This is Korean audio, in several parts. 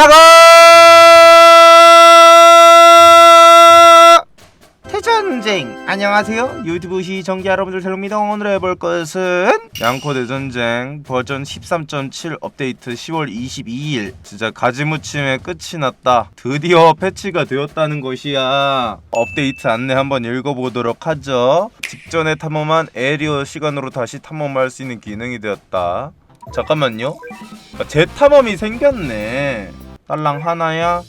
야거! 대전쟁. 안녕하세요. 유튜브 시청자 여러분들 잘 오늘 해볼 것은 양코 대전쟁 버전 13.7 업데이트 10월 22일. 진짜 가지무침의 끝이 났다. 드디어 패치가 되었다는 것이야. 업데이트 안내 한번 읽어보도록 하죠. 직전에 탐험한 에리어 시간으로 다시 탐험할 수 있는 기능이 되었다. 잠깐만요. 아, 제탐험이 생겼네 딸랑 하나야?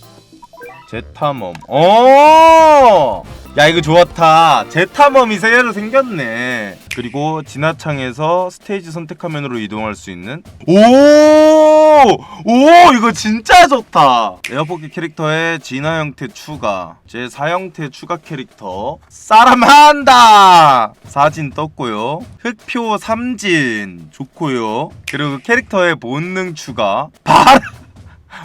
제탐험 어! 야 이거 좋았다. 제탐험이 새로 생겼네. 그리고 진화창에서 스테이지 선택 화면으로 이동할 수 있는 오! 오! 이거 진짜 좋다. 에어포켓 캐릭터의 진화 형태 추가. 제4 형태 추가 캐릭터. 싸람한다! 사진 떴고요. 흑표 삼진. 좋고요. 그리고 캐릭터의 본능 추가. 바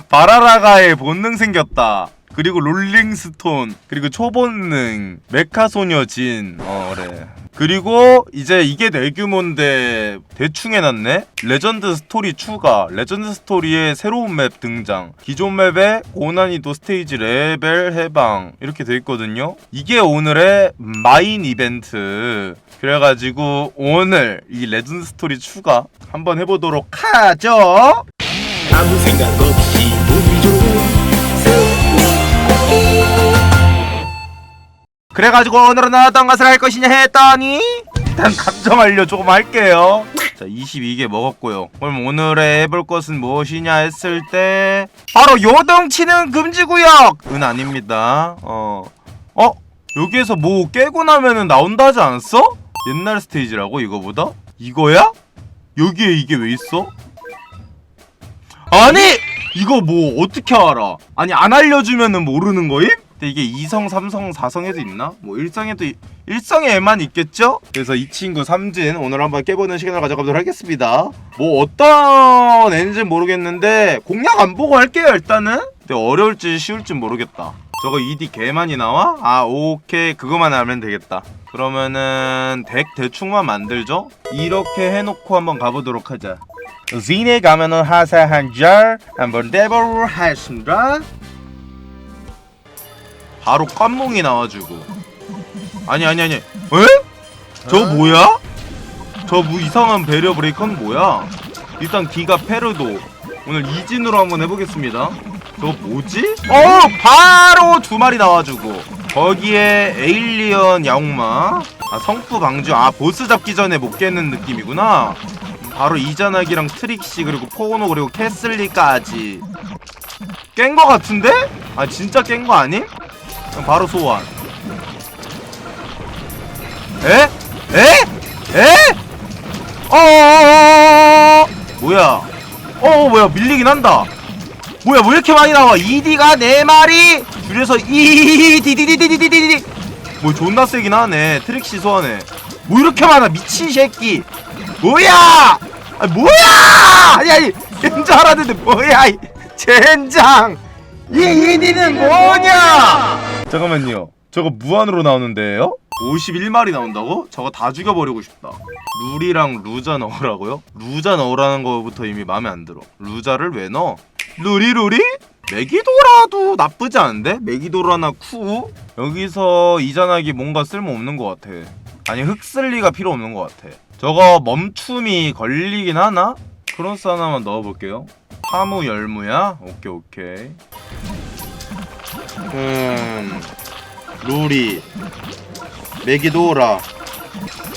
바라라가의 본능 생겼다. 그리고 롤링스톤 그리고 초본능 메카소녀진 어 그래. 그리고 이제 이게 내 규모인데 대충 해놨네. 레전드 스토리 추가. 레전드 스토리에 새로운 맵 등장. 기존 맵에 고난이도 스테이지 레벨 해방. 이렇게 돼 있거든요. 이게 오늘의 마인 이벤트. 그래가지고 오늘 이 레전드 스토리 추가 한번 해보도록 하죠. 아무 생각 없이 그래가지고 오늘은 어떤 것을 할 것이냐 했더니 일단 감정 완료 조금 할게요 자 22개 먹었고요 그럼 오늘의 해볼 것은 무엇이냐 했을 때 바로 요동치는 금지구역 은 아닙니다 어 어? 여기에서 뭐 깨고 나면은 나온다 하지 않았어? 옛날 스테이지라고 이거보다? 이거야? 여기에 이게 왜 있어? 아니! 이거 뭐 어떻게 알아? 아니 안 알려주면은 모르는 거임? 근데 이게 2성, 3성, 4성에도 있나? 뭐 1성에도 이- 1성에만 있겠죠? 그래서 이 친구 삼진 오늘 한번 깨보는 시간을 가져가도록 하겠습니다 뭐 어떤 애인지는 모르겠는데 공략 안 보고 할게요 일단은 근데 어려울지 쉬울지 모르겠다 저거 ED 개 많이 나와? 아 오케이 그거만 알면 되겠다 그러면은 덱 대충만 만들죠? 이렇게 해놓고 한번 가보도록 하자 zin에 가면은 하사 한절 한번 내보러 하신다 바로 깜몽이 나와주고 아니 아니 아니 에? 저 뭐야? 저 뭐 이상한 배려 브레이커는 뭐야? 일단 기가 페르도 오늘 이진으로 한번 해보겠습니다 저 뭐지? 어 바로 두 마리 나와주고 거기에 에일리언 야옹마 아 성프 방주 아 보스 잡기 전에 못 깨는 느낌이구나 바로 이자나기랑 트릭시 그리고 포노 그리고 캐슬리까지 깬 거 같은데? 아 진짜 깬 거 아님? 그럼 바로 소환 에? 에? 에? 뭐야 어 뭐야 밀리긴 한다 뭐야 왜 이렇게 많이 나와 ED가 4마리 줄여서 EDDDDDDD 뭐 존나 세긴 하네 트릭시 소환해 뭐 이렇게 많아 미친 새끼 뭐야 아 뭐야 아니 아니 젠장 알았는데 뭐야 이 젠장 이 ED는 뭐냐 잠깐만요 저거 무한으로 나오는데요? 51마리 나온다고? 저거 다 죽여버리고 싶다 룰이랑 루자 넣으라고요? 루자 넣으라는 거부터 이미 마음에 안 들어 루자를 왜 넣어? 루리 루리? 메기도라도 나쁘지 않은데? 메기도라나 쿠? 여기서 이자나기 뭔가 쓸모없는 것 같아 아니 흑슬리가 필요 없는 것 같아 저거 멈춤이 걸리긴 하나? 크로스 하나만 넣어볼게요 파무 열무야? 오케이 오케이 음... 루리 메기도라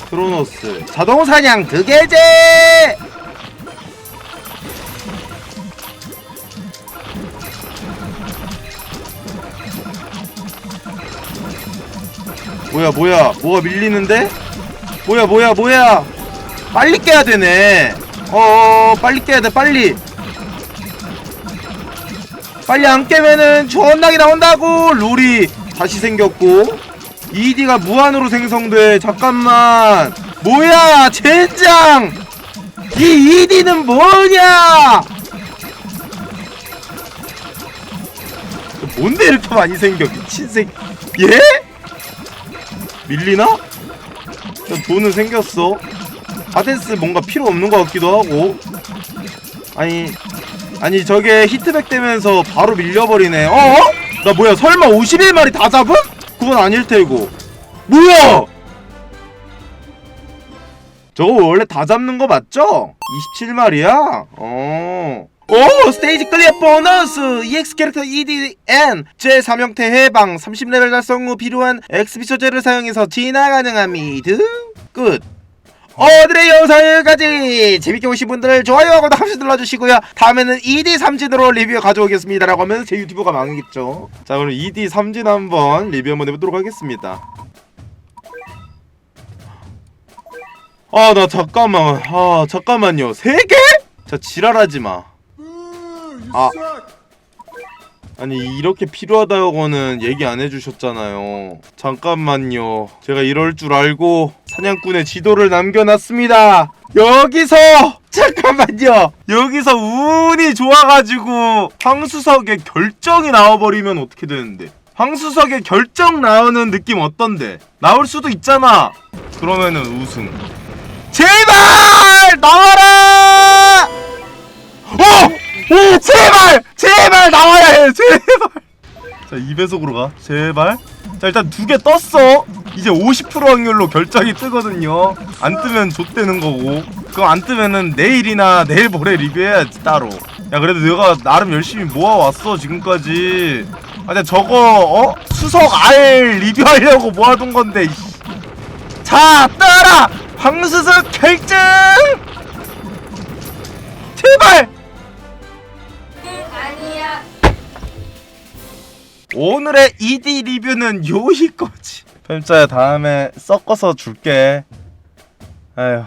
크로노스. 자동사냥 드게제 뭐야 뭐야? 뭐가 밀리는데? 뭐야 뭐야 뭐야? 빨리 깨야 되네. 어어 빨리 깨야 돼 빨리. 빨리 안 깨면은 존나게 나온다고 룰이 다시 생겼고 ED가 무한으로 생성돼. 잠깐만. 뭐야? 젠장! 이 ED는 뭐냐? 뭔데 이렇게 많이 생겨 미친 새끼? 예? 밀리나? 야, 돈은 생겼어. 하데스 뭔가 필요 없는 것 같기도 하고. 아니 아니 저게 히트백 되면서 바로 밀려버리네. 어? 나 뭐야 설마 51마리 다 잡음? 그건 아닐 테고 뭐야 저거 원래 다 잡는 거 맞죠? 27마리야? 어. 오 스테이지 클리어 보너스 EX 캐릭터 EDN 제3형태 해방 30레벨 달성 후 필요한 XP 소재를 사용해서 진화 가능합니다 끝 오늘의 영상 여기까지 재밌게 보신 분들 좋아요하고 한 번씩 눌러주시고요. 다음에는 ED 3진으로 리뷰 가져오겠습니다. 라고 하면 제 유튜브가 망하겠죠. 자 그럼 ED 3진 한번 리뷰 한번 해보도록 하겠습니다. 아 나 잠깐만. 아 잠깐만요. 세 개? 자 지랄하지마. 아. 아니 이렇게 필요하다고는 얘기 안 해주셨잖아요. 잠깐만요. 제가 이럴 줄 알고 사냥꾼의 지도를 남겨놨습니다. 여기서 잠깐만요. 여기서 운이 좋아가지고 황수석의 결정이 나와버리면 어떻게 되는데? 황수석의 결정 나오는 느낌 어떤데? 나올 수도 있잖아. 그러면은 우승. 제발! 나와라! 어! 오! 제발! 제발 나와야 해! 제발! 자 2배속으로 가. 제발 자 일단 두 개 떴어. 이제 50% 확률로 결정이 뜨거든요. 안 뜨면 좆되는 거고. 그거 안 뜨면은 내일이나 내일 모레 리뷰해야지 따로. 야 그래도 내가 나름 열심히 모아왔어 지금까지. 아 근데 저거 어? 수석 알 리뷰하려고 모아둔 건데. 자 따라! 황수석 결정! 제발 오늘의 ED 리뷰는 여기까지. 뱀짜야 다음에 섞어서 줄게. 아휴.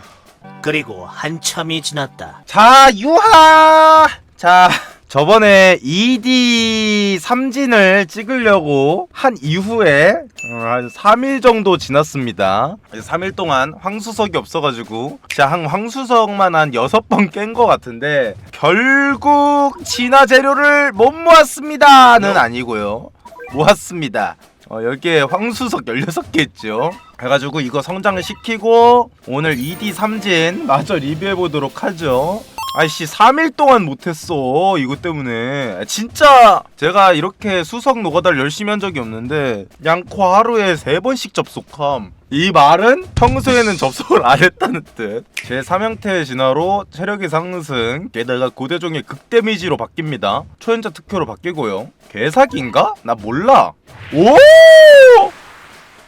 그리고 한참이 지났다. 자 유하! 자 저번에 ED 3진을 찍으려고 한 이후에 어, 한 3일 정도 지났습니다. 3일 동안 황수석이 없어가지고 진짜 한 황수석만 한 6번 깬 것 같은데 결국 진화 재료를 못 모았습니다는 아니고요. 모았습니다. 어, 여기에 황수석 16개 있죠. 그래가지고 이거 성장을 시키고 오늘 ED 3진 마저 리뷰해보도록 하죠 아이씨 3일 동안 못했어 이것 때문에 진짜 제가 이렇게 수석 노가다를 열심히 한 적이 없는데 양코 하루에 3번씩 접속함 이 말은 평소에는 접속을 안 했다는 뜻. 제 3형태 진화로 체력이 상승, 게다가 고대종의 극데미지로 바뀝니다. 초연자 특효로 바뀌고요. 개사기인가? 나 몰라. 오!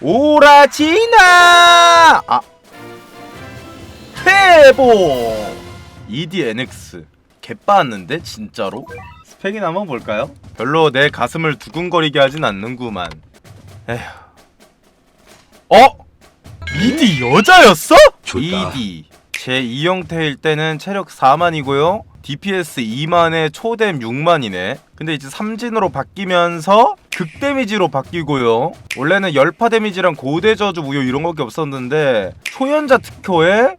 오라 진화! 아. 회복! EDNX. 개빠았는데 진짜로? 스펙이나 한번 볼까요? 별로 내 가슴을 두근거리게 하진 않는구만. 에휴. 어? ED 여자였어? 좋다. ED 제 2형태일 때는 체력 4만이고요 DPS 2만에 초뎀 6만이네 근데 이제 삼진으로 바뀌면서 극 데미지로 바뀌고요 원래는 열파 데미지랑 고대 저주 무효 이런 거밖에 없었는데 초연자 특효에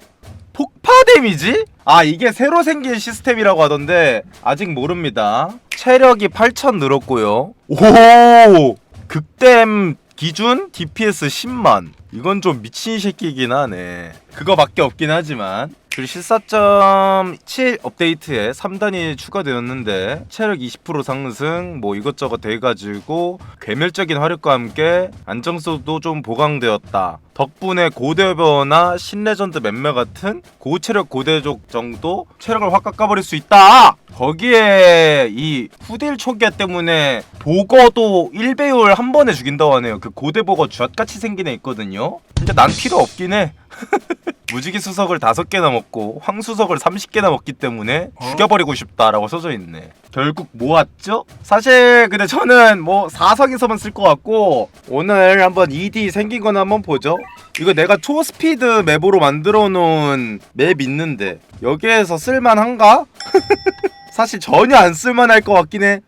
폭파 데미지? 아 이게 새로 생긴 시스템이라고 하던데 아직 모릅니다. 체력이 8000 늘었고요. 오! 극댐 기준 DPS 10만. 이건 좀 미친 새끼긴 하네. 그거밖에 없긴 하지만 그리고 14.7 업데이트에 3단이 추가되었는데 체력 20% 상승 뭐 이것저것 돼가지고 괴멸적인 화력과 함께 안정성도 좀 보강되었다. 덕분에 고대변화 신레전드 맴매 같은 고체력 고대족 정도 체력을 확 깎아버릴 수 있다 거기에 이 후딜 초기화 때문에 보거도 1배율 한 번에 죽인다고 하네요 그 고대 보거 쥐같이 생긴 애 있거든요 근데 난 필요 없긴 해 무지개 수석을 다섯 개나 먹고 황수석을 30개나 먹기 때문에 죽여버리고 싶다라고 써져 있네. 결국 모았죠? 사실 근데 저는 뭐 4석에서만 쓸 것 같고 오늘 한번 ED 생긴 거나 한번 보죠. 이거 내가 초스피드 맵으로 만들어 놓은 맵 있는데 여기에서 쓸만한가? 사실 전혀 안 쓸만할 것 같긴 해.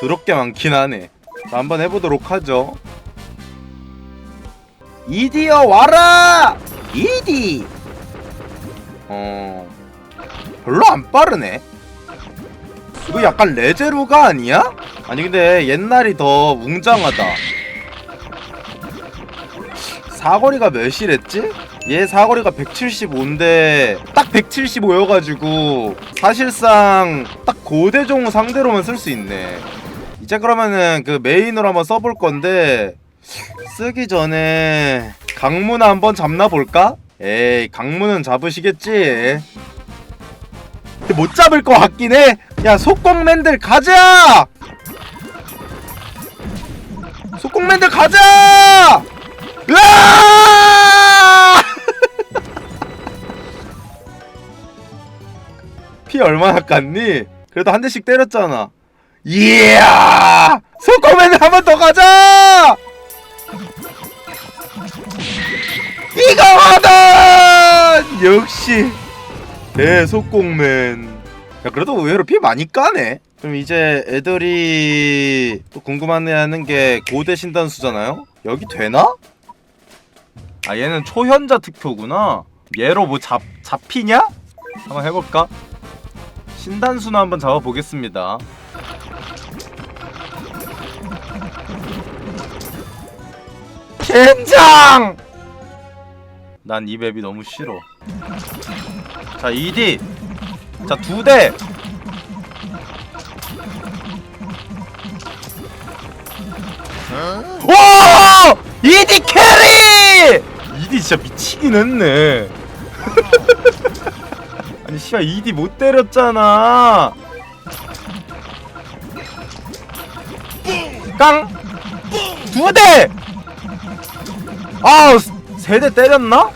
더럽게 많긴 하네. 자, 한번 해보도록 하죠. 이디어 와라! 이디! 어... 별로 안 빠르네? 이거 약간 레제루가 아니야? 아니 근데 옛날이 더 웅장하다 사거리가 몇이랬지? 얘 사거리가 175인데 딱 175여가지고 사실상 딱 고대종 상대로만 쓸 수 있네. 이제 그러면은 그 메인으로 한번 써볼 건데 쓰기 전에 강문 한번 잡나 볼까? 에이 강문은 잡으시겠지? 못 잡을 것 같긴 해 야 속공맨들 가자! 속공맨들 가자! 으아! 피 얼마나 깠니? 그래도 한 대씩 때렸잖아. 이야! 소코맨 한 번 더 가자! 이거거든! 역시 대속공맨. 야 그래도 의외로 피 많이 까네. 그럼 이제 애들이 또 궁금해하는 게 고대 신단수잖아요. 여기 되나? 아 얘는 초현자 특효구나. 얘로 뭐 잡 잡히냐? 한번 해볼까? 신단수나 한번 잡아보겠습니다. 젠장! 난 이 맵이 너무 싫어. 자, 2D. 자, 두 대. 와! 2D 캐리! 2D 진짜 미치긴 했네. 씨발 2D 못 때렸잖아. 깡! 두 대! 아, 세 대 때렸나?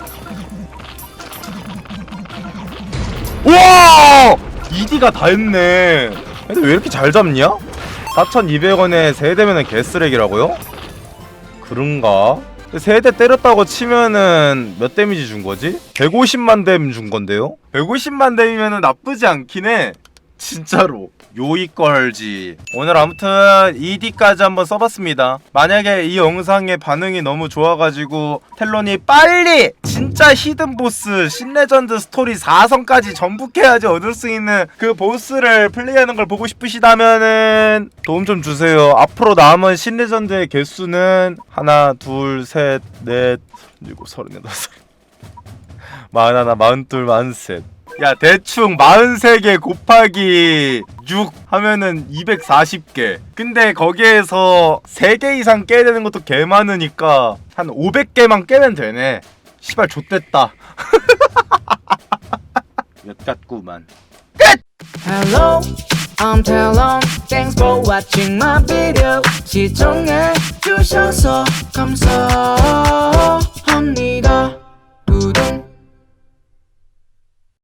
우와! 2D가 다 했네. 근데 왜 이렇게 잘 잡냐? 4,200원에 세 대면은 개쓰레기라고요? 그런가? 세 대 때렸다고 치면은 몇 데미지 준 거지? 150만 댐 준 건데요? 150만 댐이면은 나쁘지 않긴 해. 진짜로. 요이 걸지. 오늘 아무튼 2D까지 한번 써봤습니다. 만약에 이 영상의 반응이 너무 좋아가지고 텔론이 빨리 진짜 히든 보스 신레전드 스토리 4성까지 전북해야지 얻을 수 있는 그 보스를 플레이하는 걸 보고 싶으시다면은 도움 좀 주세요. 앞으로 남은 신레전드의 개수는 하나, 둘, 셋, 넷, 일곱, 서른여덟, 서른. 마흔하나, 마흔둘, 마흔셋. 야 대충 43개 곱하기 6 하면은 240개 근데 거기에서 3개 이상 깨야 되는 것도 개 많으니까 한 500개만 깨면 되네 시발 좆됐다 몇 같구만 Hello, I'm Talon. Thanks for watching my video. 시청해 주셔서 감사합니다.